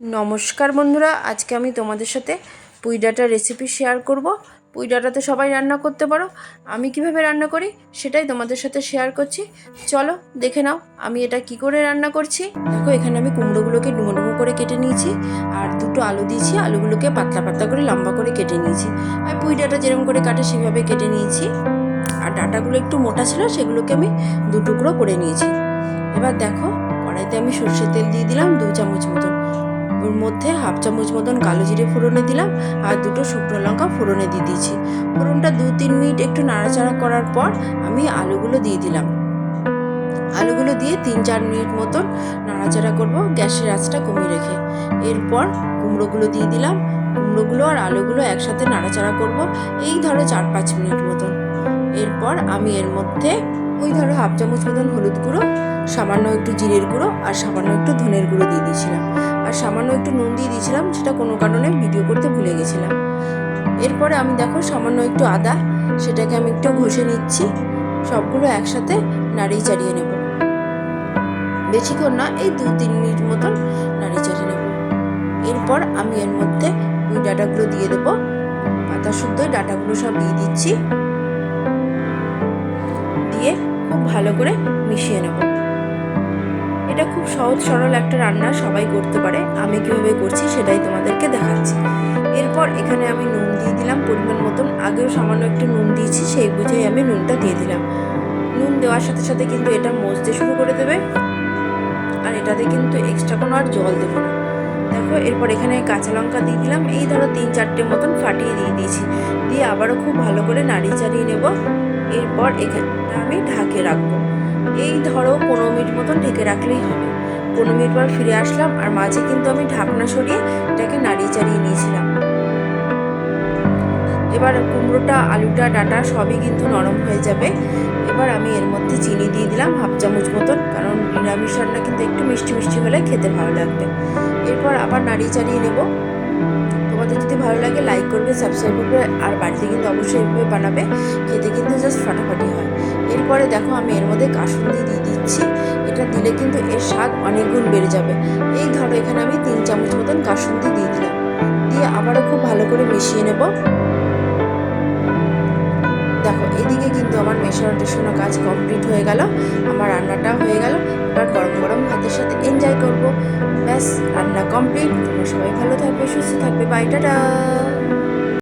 নমস্কার বন্ধুরা, আজকে আমি তোমাদের সাথে পুঁই ডাঁটার রেসিপি শেয়ার করব। পুঁই ডাঁটা তো সবাই রান্না করতে পারো। আমি কীভাবে রান্না করি সেটাই তোমাদের সাথে শেয়ার করছি। চলো দেখে নাও আমি এটা কি করে রান্না করছি। দেখো, এখানে আমি কুমড়োগুলোকে ডুমো ডুমো করে কেটে নিয়েছি আর দুটো আলু দিয়েছি। আলুগুলোকে পাতলা পাতলা করে লম্বা করে কেটে নিয়েছি। আর পুঁই ডাঁটা যেরকম করে কাটে সেভাবে কেটে নিয়েছি। আর ডাঁটাগুলো একটু মোটা ছিল, সেগুলোকে আমি দু টুকরো করে নিয়েছি। এবার দেখো, কড়াইতে আমি সর্ষের তেল দিয়ে দিলাম দু চামচ মতন। ওর মধ্যে হাফ চামচ মতন কালো জিরে ফোড়নে দিলাম আর দুটো শুকনো লঙ্কা ফোড়নে দিয়ে দিয়েছি। ফোড়নটা দু তিন মিনিট একটু নাড়াচাড়া করার পর আমি আলুগুলো দিয়ে দিলাম। আলুগুলো দিয়ে তিন চার মিনিট মতন নাড়াচাড়া করব গ্যাসের আঁচটা কমিয়ে রেখে। এরপর কুমড়োগুলো দিয়ে দিলাম। কুমড়োগুলো আর আলুগুলো একসাথে নাড়াচাড়া করব এই ধরো চার পাঁচ মিনিট মতন। এরপর আমি এর মধ্যে ওই ধরো হাফ চামচ মতন হলুদ গুঁড়ো, সামান্য একটু জিরের গুঁড়ো আর সামান্য একটু ধনের গুঁড়ো দিয়ে দিয়েছিলাম। আর সামান্য একটু নুন দিয়ে দিয়েছিলাম, সেটা কোনো কারণে ভিডিও করতে ভুলে গেছিলাম। এরপরে আমি দেখো সামান্য একটু আদা, সেটাকে আমি একটু ঘষে নিচ্ছি, সবগুলো একসাথে নাড়িয়ে চাড়িয়ে নেব। বেশিক্ষণ না, এই দু তিন মিনিট মতন নাড়িয়ে চাড়িয়ে নেব। এরপর আমি এর মধ্যে ওই ডাটাগুলো দিয়ে দেবো। পাতা শুদ্ধ ডাটাগুলো সব দিয়ে দিচ্ছি। ভালো করে মিশিয়ে নেব। এটা খুব সহজ, সরল একটা রান্না সবাই করতে পারে। আমি কীভাবে করছি সেটাই তোমাদেরকে দেখাচ্ছি। এরপর এখানে আমি নুন দিয়ে দিলাম, পরিমাণ মতন। আগেও সামান্য একটু নুন দিয়েছি, সেই বুঝেই আমি নুনটা দিয়ে দিলাম। নুন দেওয়ার সাথে সাথে কিন্তু এটা মজতে শুরু করে দেবে। আর এটাতে কিন্তু এক্সট্রা কোনো আর জল দেবো না। দেখো, এরপর এখানে কাঁচা লঙ্কা দিয়ে দিলাম। এই ধরো তিন চারটে মতন ফাটিয়ে দিয়ে দিয়েছি। দিয়ে আবারও খুব ভালো করে নাড়িয়ে চাড়িয়ে নেব। এরপর এখানটা আমি ঢাকে রাখব। এই ধরো পনেরো মিনিট মতন ঢেকে রাখলেই হবে। পনেরো মিনিট পর ফিরে আসলাম আর মাঝে কিন্তু আমি ঢাকনা সরিয়ে এটাকে নাড়িয়ে চাড়িয়ে নিয়েছিলাম। এবার কুমড়োটা, আলুটা, ডাটা সবই কিন্তু নরম হয়ে যাবে। এবার আমি এর মধ্যে চিনি দিয়ে দিলাম হাফ চামচ মতন, কারণ নিরামিষ রান্না কিন্তু একটু মিষ্টি মিষ্টি হলে খেতে ভালো লাগবে। এরপর আবার নাড়িয়ে চাড়িয়ে নেব। লাগে লাইক করবে সাবস্ক্রাইব করবে আর বাড়িতে কিন্তু অবশ্যই এভাবে বানাবে, খেতে কিন্তু জাস্ট ফাটাফাটি হয়। এরপরে দেখো আমি এর মধ্যে কাসুন্দি দিয়ে দিচ্ছি। এটা দিলে কিন্তু এর স্বাদ অনেক গুণ বেড়ে যাবে। এই ধরো এখানে আমি তিন চামচ মতন কাসুন্দি দিয়ে দিলাম। দিয়ে আবারও খুব ভালো করে মিশিয়ে নেব। দেখো, এদিকে কিন্তু আমার মেশানো টেশানো কাজ কমপ্লিট হয়ে গেল। আমার রান্নাটা হয়ে গেল। এবার গরম গরম ভাতের সাথে এনজয় করব। ব্যাস রান্না কমপ্লিট। তোমরা সবাই ভালো থাকবে সুস্থ থাকবে। Bye tata.